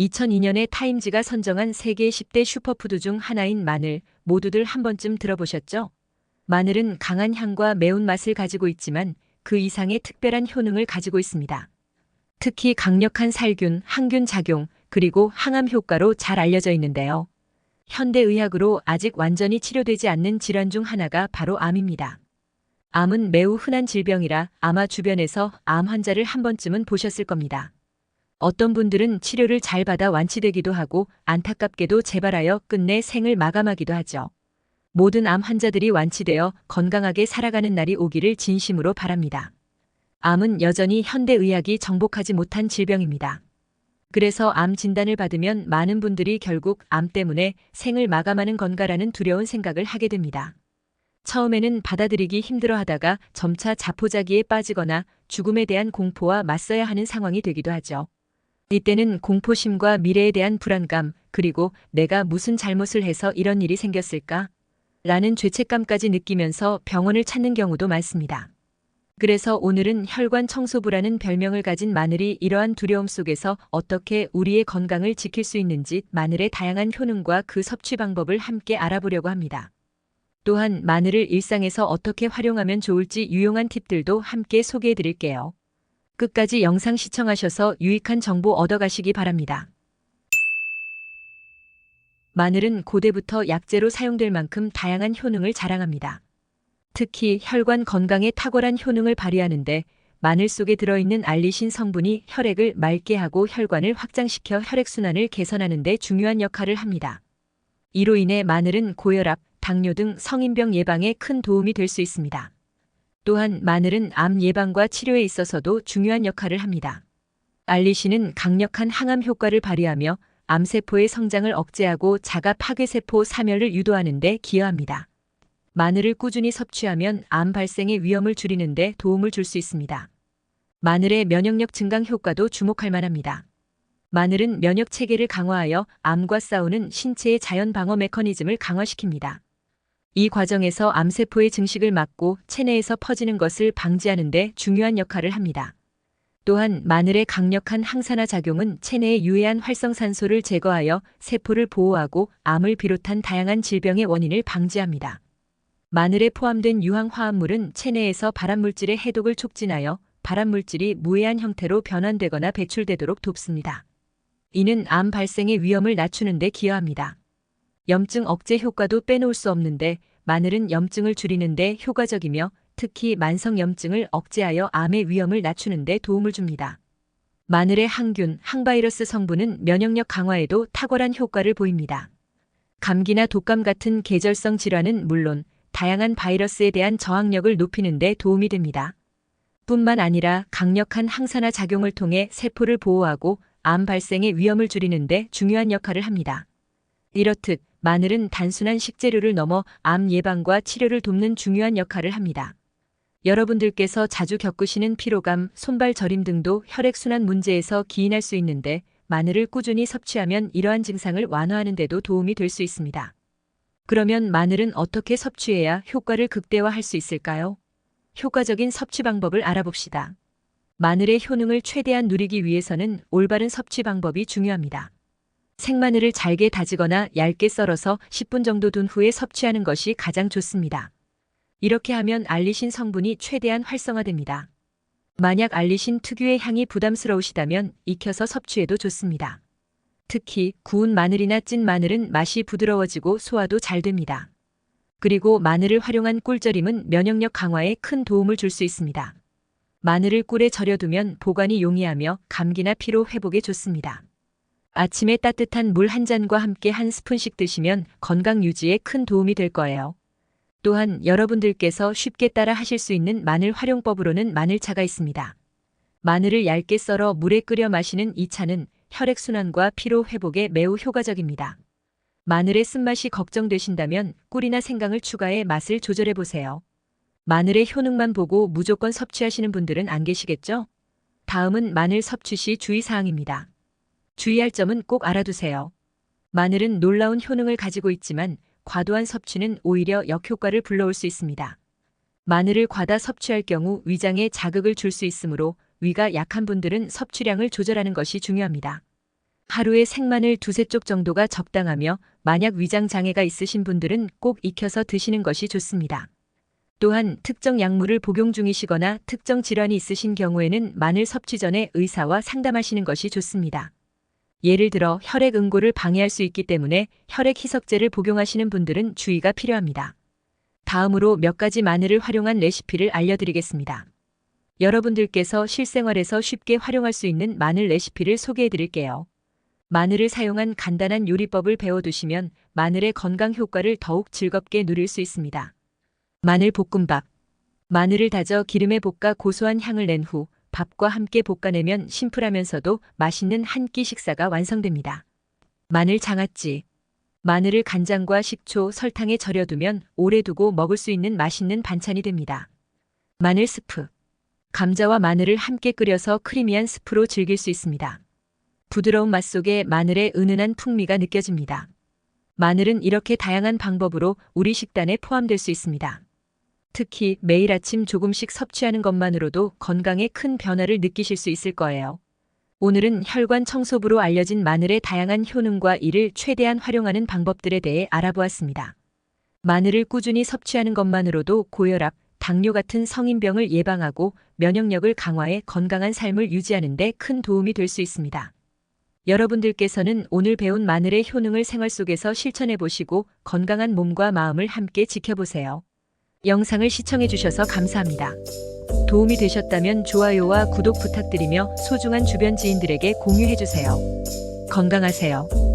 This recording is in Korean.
2002년에 타임지가 선정한 세계 10대 슈퍼푸드 중 하나인 마늘, 모두들 한 번쯤 들어보셨죠? 마늘은 강한 향과 매운맛을 가지고 있지만 그 이상의 특별한 효능을 가지고 있습니다. 특히 강력한 살균, 항균 작용, 그리고 항암 효과로 잘 알려져 있는데요. 현대의학으로 아직 완전히 치료되지 않는 질환 중 하나가 바로 암입니다. 암은 매우 흔한 질병이라 아마 주변에서 암 환자를 한 번쯤은 보셨을 겁니다. 어떤 분들은 치료를 잘 받아 완치되기도 하고 안타깝게도 재발하여 끝내 생을 마감하기도 하죠. 모든 암 환자들이 완치되어 건강하게 살아가는 날이 오기를 진심으로 바랍니다. 암은 여전히 현대의학이 정복하지 못한 질병입니다. 그래서 암 진단을 받으면 많은 분들이 결국 암 때문에 생을 마감하는 건가라는 두려운 생각을 하게 됩니다. 처음에는 받아들이기 힘들어 하다가 점차 자포자기에 빠지거나 죽음에 대한 공포와 맞서야 하는 상황이 되기도 하죠. 이때는 공포심과 미래에 대한 불안감, 그리고 내가 무슨 잘못을 해서 이런 일이 생겼을까? 라는 죄책감까지 느끼면서 병원을 찾는 경우도 많습니다. 그래서 오늘은 혈관 청소부라는 별명을 가진 마늘이 이러한 두려움 속에서 어떻게 우리의 건강을 지킬 수 있는지 마늘의 다양한 효능과 그 섭취 방법을 함께 알아보려고 합니다. 또한 마늘을 일상에서 어떻게 활용하면 좋을지 유용한 팁들도 함께 소개해 드릴게요. 끝까지 영상 시청하셔서 유익한 정보 얻어가시기 바랍니다. 마늘은 고대부터 약재로 사용될 만큼 다양한 효능을 자랑합니다. 특히 혈관 건강에 탁월한 효능을 발휘하는데 마늘 속에 들어있는 알리신 성분이 혈액을 맑게 하고 혈관을 확장시켜 혈액순환을 개선하는 데 중요한 역할을 합니다. 이로 인해 마늘은 고혈압, 당뇨 등 성인병 예방에 큰 도움이 될 수 있습니다. 또한 마늘은 암 예방과 치료에 있어서도 중요한 역할을 합니다. 알리신은 강력한 항암 효과를 발휘하며 암세포의 성장을 억제하고 자가 파괴세포 사멸을 유도하는 데 기여합니다. 마늘을 꾸준히 섭취하면 암 발생의 위험을 줄이는 데 도움을 줄 수 있습니다. 마늘의 면역력 증강 효과도 주목할 만합니다. 마늘은 면역 체계를 강화하여 암과 싸우는 신체의 자연 방어 메커니즘을 강화시킵니다. 이 과정에서 암세포의 증식을 막고 체내에서 퍼지는 것을 방지하는 데 중요한 역할을 합니다. 또한 마늘의 강력한 항산화 작용은 체내의 유해한 활성산소를 제거하여 세포를 보호하고 암을 비롯한 다양한 질병의 원인을 방지합니다. 마늘에 포함된 유황화합물은 체내에서 발암물질의 해독을 촉진하여 발암물질이 무해한 형태로 변환되거나 배출되도록 돕습니다. 이는 암 발생의 위험을 낮추는 데 기여합니다. 염증 억제 효과도 빼놓을 수 없는데 마늘은 염증을 줄이는 데 효과적이며 특히 만성 염증을 억제하여 암의 위험을 낮추는 데 도움을 줍니다. 마늘의 항균, 항바이러스 성분은 면역력 강화에도 탁월한 효과를 보입니다. 감기나 독감 같은 계절성 질환은 물론 다양한 바이러스에 대한 저항력을 높이는 데 도움이 됩니다. 뿐만 아니라 강력한 항산화 작용을 통해 세포를 보호하고 암 발생의 위험을 줄이는 데 중요한 역할을 합니다. 이렇듯 마늘은 단순한 식재료를 넘어 암 예방과 치료를 돕는 중요한 역할을 합니다. 여러분들께서 자주 겪으시는 피로감, 손발 저림 등도 혈액순환 문제에서 기인할 수 있는데 마늘을 꾸준히 섭취하면 이러한 증상을 완화하는 데도 도움이 될 수 있습니다. 그러면 마늘은 어떻게 섭취해야 효과를 극대화할 수 있을까요? 효과적인 섭취 방법을 알아봅시다. 마늘의 효능을 최대한 누리기 위해서는 올바른 섭취 방법이 중요합니다. 생마늘을 잘게 다지거나 얇게 썰어서 10분 정도 둔 후에 섭취하는 것이 가장 좋습니다. 이렇게 하면 알리신 성분이 최대한 활성화됩니다. 만약 알리신 특유의 향이 부담스러우시다면 익혀서 섭취해도 좋습니다. 특히 구운 마늘이나 찐 마늘은 맛이 부드러워지고 소화도 잘 됩니다. 그리고 마늘을 활용한 꿀절임은 면역력 강화에 큰 도움을 줄 수 있습니다. 마늘을 꿀에 절여두면 보관이 용이하며 감기나 피로 회복에 좋습니다. 아침에 따뜻한 물 한 잔과 함께 한 스푼씩 드시면 건강 유지에 큰 도움이 될 거예요. 또한 여러분들께서 쉽게 따라 하실 수 있는 마늘 활용법으로는 마늘차가 있습니다. 마늘을 얇게 썰어 물에 끓여 마시는 이 차는 혈액순환과 피로 회복에 매우 효과적입니다. 마늘의 쓴맛이 걱정되신다면 꿀이나 생강을 추가해 맛을 조절해 보세요. 마늘의 효능만 보고 무조건 섭취하시는 분들은 안 계시겠죠? 다음은 마늘 섭취 시 주의사항입니다. 주의할 점은 꼭 알아두세요. 마늘은 놀라운 효능을 가지고 있지만 과도한 섭취는 오히려 역효과를 불러올 수 있습니다. 마늘을 과다 섭취할 경우 위장에 자극을 줄 수 있으므로 위가 약한 분들은 섭취량을 조절하는 것이 중요합니다. 하루에 생마늘 두세 쪽 정도가 적당하며 만약 위장 장애가 있으신 분들은 꼭 익혀서 드시는 것이 좋습니다. 또한 특정 약물을 복용 중이시거나 특정 질환이 있으신 경우에는 마늘 섭취 전에 의사와 상담하시는 것이 좋습니다. 예를 들어 혈액 응고를 방해할 수 있기 때문에 혈액 희석제를 복용하시는 분들은 주의가 필요합니다. 다음으로 몇 가지 마늘을 활용한 레시피를 알려드리겠습니다. 여러분들께서 실생활에서 쉽게 활용할 수 있는 마늘 레시피를 소개해 드릴게요. 마늘을 사용한 간단한 요리법을 배워두시면 마늘의 건강 효과를 더욱 즐겁게 누릴 수 있습니다. 마늘 볶음밥. 마늘을 다져 기름에 볶아 고소한 향을 낸 후 밥과 함께 볶아내면 심플하면서도 맛있는 한 끼 식사가 완성됩니다. 마늘 장아찌. 마늘을 간장과 식초, 설탕에 절여두면 오래 두고 먹을 수 있는 맛있는 반찬이 됩니다. 마늘 스프. 감자와 마늘을 함께 끓여서 크리미한 스프로 즐길 수 있습니다. 부드러운 맛 속에 마늘의 은은한 풍미가 느껴집니다. 마늘은 이렇게 다양한 방법으로 우리 식단에 포함될 수 있습니다. 특히 매일 아침 조금씩 섭취하는 것만으로도 건강에 큰 변화를 느끼실 수 있을 거예요. 오늘은 혈관 청소부로 알려진 마늘의 다양한 효능과 이를 최대한 활용하는 방법들에 대해 알아보았습니다. 마늘을 꾸준히 섭취하는 것만으로도 고혈압, 당뇨 같은 성인병을 예방하고 면역력을 강화해 건강한 삶을 유지하는 데 큰 도움이 될 수 있습니다. 여러분들께서는 오늘 배운 마늘의 효능을 생활 속에서 실천해 보시고 건강한 몸과 마음을 함께 지켜보세요. 영상을 시청해 주셔서 감사합니다. 도움이 되셨다면 좋아요와 구독 부탁드리며 소중한 주변 지인들에게 공유해 주세요. 건강하세요.